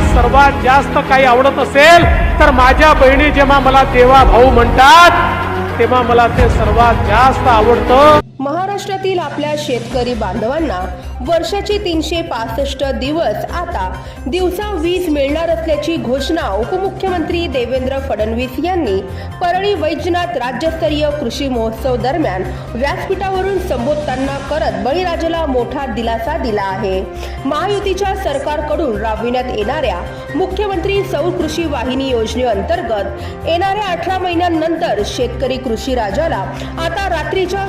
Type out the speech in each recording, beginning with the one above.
सर्वात जास्त काही आवडत असेल तर माझ्या बहिणी जेव्हा मला देवा भाऊ म्हणतात तेव्हा मला ते सर्वात जास्त आवडतं. महाराष्ट्रातील आपल्या शेतकरी बांधवांना वर्षाचे तीनशे पासष्ट दिवस आता दिवसा वीज मिळणार असल्याची घोषणा उपमुख्यमंत्री देवेंद्र फडणवीस यांनी परळी वैजनाथ राज्यस्तरीय कृषी महोत्सव दरम्यान व्यासपीठावरून संबोधताना करत बळीराजाला मोठा दिलासा दिला आहे. महायुतीच्या सरकारकडून राबविण्यात येणाऱ्या मुख्यमंत्री सौर कृषी वाहिनी योजनेअंतर्गत येणाऱ्या अठरा महिन्यांनंतर शेतकरी कृषी राजाला आता रात्रीच्या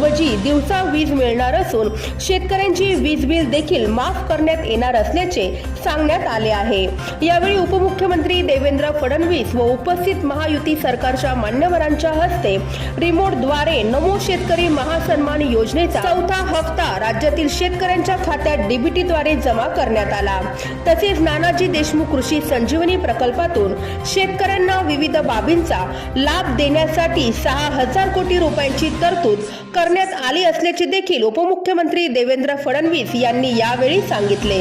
ऐवजी दिवसा वीज मिळणार असून शेतकऱ्यांची वीज बिल देखील माफ करण्यात येणार असल्याचे सांगण्यात आले आहे. यावेळी उपमुख्यमंत्री देवेंद्र फडणवीस व उपस्थित महायुती सरकारच्या मान्यवरांच्या हस्ते रिमोटद्वारे नमो शेतकरी महासन्मान योजनेचा चौथा हप्ता राज्यातील शेतकऱ्यांच्या खात्यात डीबीटीद्वारे जमा करण्यात आला. तसेच नानाजी देशमुख कृषी संजीवनी प्रकल्पातून शेतकऱ्यांना विविध बाबींचा लाभ देण्यासाठी सहा हजार कोटी रुपयांची तरतूद करण्यात आली असल्याचे देखील उपमुख्यमंत्री देवेंद्र फडणवीस यांनी यावेळी सांगितले.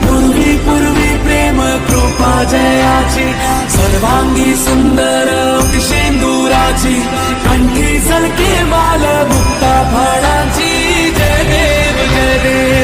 पूर्वी पूर्वी प्रेम कृपा जयाची सर्वांगी सुंदर शेंदुराची कंठी सलके माल मुक्ता फळाची जय देव जय देव.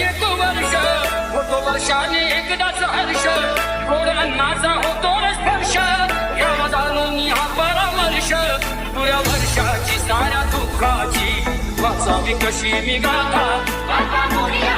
येतो वर्ष होतो वर्षाने एकदाच हर्ष. गोड अन्नाचा होतो स्पर्श या जाणून हा परामर्श. तुया वर्षाची साऱ्या दुःखाची. वाचावी कशी मी गाथा.